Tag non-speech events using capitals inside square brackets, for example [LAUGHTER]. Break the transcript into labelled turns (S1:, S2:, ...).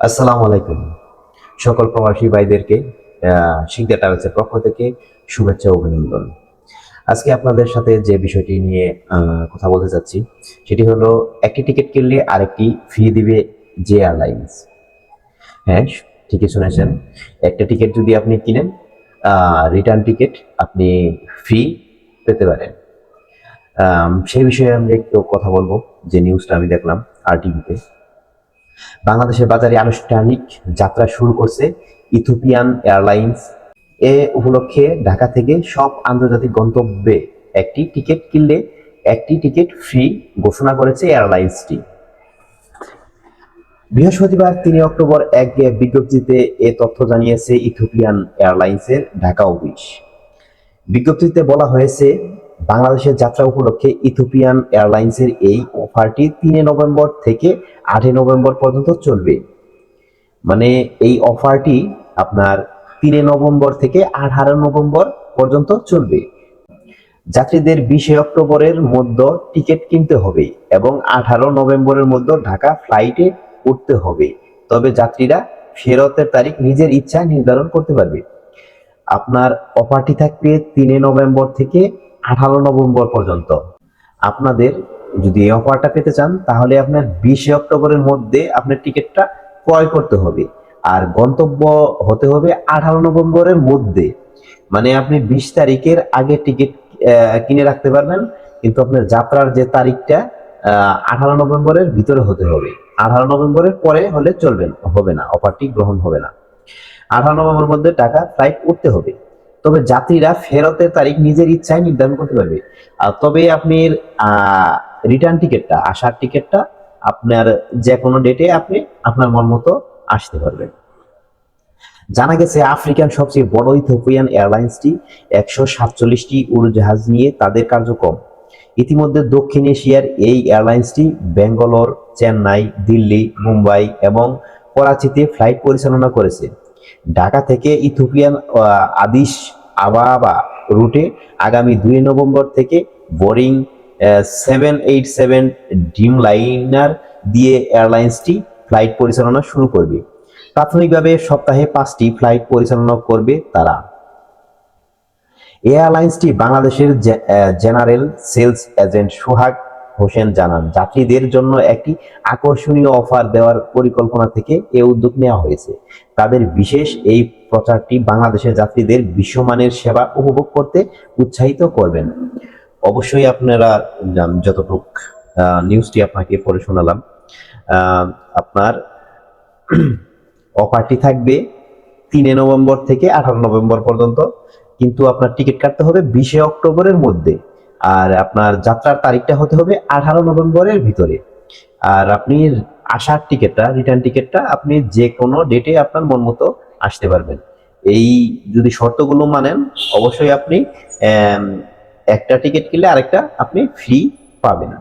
S1: আসসালামু আলাইকুম। সকল প্রবাসী ভাইদেরকে শিকদার ট্রাভেলসের পক্ষ থেকে শুভেচ্ছা অভিনন্দন। আজকে আপনাদের সাথে যে বিষয়টি নিয়ে কথা বলতে চাচ্ছি, সেটি হলো একটি টিকিট কিনলে আরেকটি ফি দিবে যে এয়ারলাইন্স। হ্যাঁ ঠিকই শুনেছেন। একটা টিকিট যদি আপনি কিনেন রিটার্ন টিকিট আপনি ফি পেতে পারেন। সেই বিষয়ে আমি একটু কথা বলব, যে নিউজটা আমি দেখলাম আর টিভিতে বাংলাদেশের বাজারে আনুষ্ঠানিক যাত্রা শুরু করছে ইথিওপিয়ান এয়ারলাইন্স। এ উপলক্ষে ঢাকা থেকে সব আন্তর্জাতিক গন্তব্যে একটি টিকিট কিনলে একটি টিকিট ফ্রি ঘোষণা করেছে এয়ারলাইন্সটি। বৃহস্পতিবার তিন অক্টোবর এক বিজ্ঞপ্তিতে এ তথ্য জানিয়েছে ইথিওপিয়ান এয়ারলাইন্সের ঢাকা অফিস। বিজ্ঞপ্তিতে বলা হয়েছে বাংলাদেশের যাত্রা উপলক্ষে ইথিওপিয়ান এয়ারলাইন্সের এই অফারটি তিনে নভেম্বর থেকে আটই নভেম্বর পর্যন্ত চলবে। মানে এই অফারটি আপনার তিনে নভেম্বর থেকে আঠারো নভেম্বর পর্যন্ত চলবে। যাত্রীদের বিশে অক্টোবরের মধ্যে টিকিট কিনতে হবে এবং আঠারো নভেম্বরের মধ্যে ঢাকা ফ্লাইটে উঠতে হবে। তবে যাত্রীরা ফেরতের তারিখ নিজের ইচ্ছায় নির্ধারণ করতে পারবে। আপনার অফারটি থাকবে তিনে নভেম্বর থেকে আঠারো নভেম্বর পর্যন্ত। আপনাদের যদি এই অফারটা পেতে চান, তাহলে আপনার বিশে অক্টোবরের মধ্যে আপনার টিকিটটা ক্রয় করতে হবে। আর গন্তব্য হতে হবে আঠারো নভেম্বরের মধ্যে। মানে আপনি বিশ তারিখের আগে টিকিট কিনে রাখতে পারবেন, কিন্তু আপনার যাত্রার যে তারিখটা আঠারো নভেম্বরের ভিতরে হতে হবে। আঠারো নভেম্বরের পরে হলে চলবেন, হবে না অফারটি গ্রহণ হবে না। আঠারো নভেম্বরের মধ্যে টাকা ফ্লাইট উঠতে হবে। তবে যাত্রীরা ফেরতের তারিখ নিজের ইচ্ছায় নির্ধারণ করতে পারবে। তবে আপনি রিটার্ন টিকিটটা আসার টিকিটটা আপনার যে কোনো ডেটে আপনি আপনার মন মতো আসতে পারবেন। জানা গেছে আফ্রিকান সবচেয়ে বড় ইথিওপিয়ান এয়ারলাইন্সটি একশো সাতচল্লিশটি উড়োজাহাজ নিয়ে তাদের কার্যক্রম। ইতিমধ্যে দক্ষিণ এশিয়ার এই এয়ারলাইন্সটি ব্যাঙ্গালোর, চেন্নাই, দিল্লি, মুম্বাই এবং করাচিতে ফ্লাইট পরিচালনা করেছে। ঢাকা থেকে ইথোপিয়ান আদিস আবাবা রুটে আগামী দুই নভেম্বর থেকে বোরিং seven eight seven Dreamliner দিয়ে এয়ারলাইন্সটি ফ্লাইট পরিচালনা শুরু করবে। প্রাথমিকভাবে সপ্তাহে পাঁচটি ফ্লাইট পরিচালনা করবে তারা। এয়ারলাইন্সটি বাংলাদেশের general sales agent Sohag Hossain জানান, যাত্রীদের জন্য একটি আকর্ষণীয় অফার দেওয়ার পরিকল্পনা থেকে এ উদ্যোগ নেওয়া হয়েছে। তাদের বিশেষ এই প্রচারটি বাংলাদেশের যাত্রীদের বিশ্বমানের সেবা উপভোগ করতে উৎসাহিত করবেন। অবশ্যই আপনারা যতটুক নিউজটি আপনাকে পড়ে শোনালাম আপনার [CLEARS THROAT] অফারটি থাকবে তিনে নভেম্বর থেকে আঠারো নভেম্বর পর্যন্ত, কিন্তু আপনার টিকিট কাটতে হবে বিশে অক্টোবরের মধ্যে। আর আপনার যাত্রার তারিখটা হতে হবে আঠারো নভেম্বরের ভিতরে। আর আপনি আসার টিকিটটা রিটার্ন টিকিটটা আপনি যে কোনো ডেটে আপনার মন মতো আসতে পারবেন। এই যদি শর্তগুলো মানেন, অবশ্যই আপনি একটা টিকিট কিনলে আরেকটা আপনি ফ্রি পাবেন।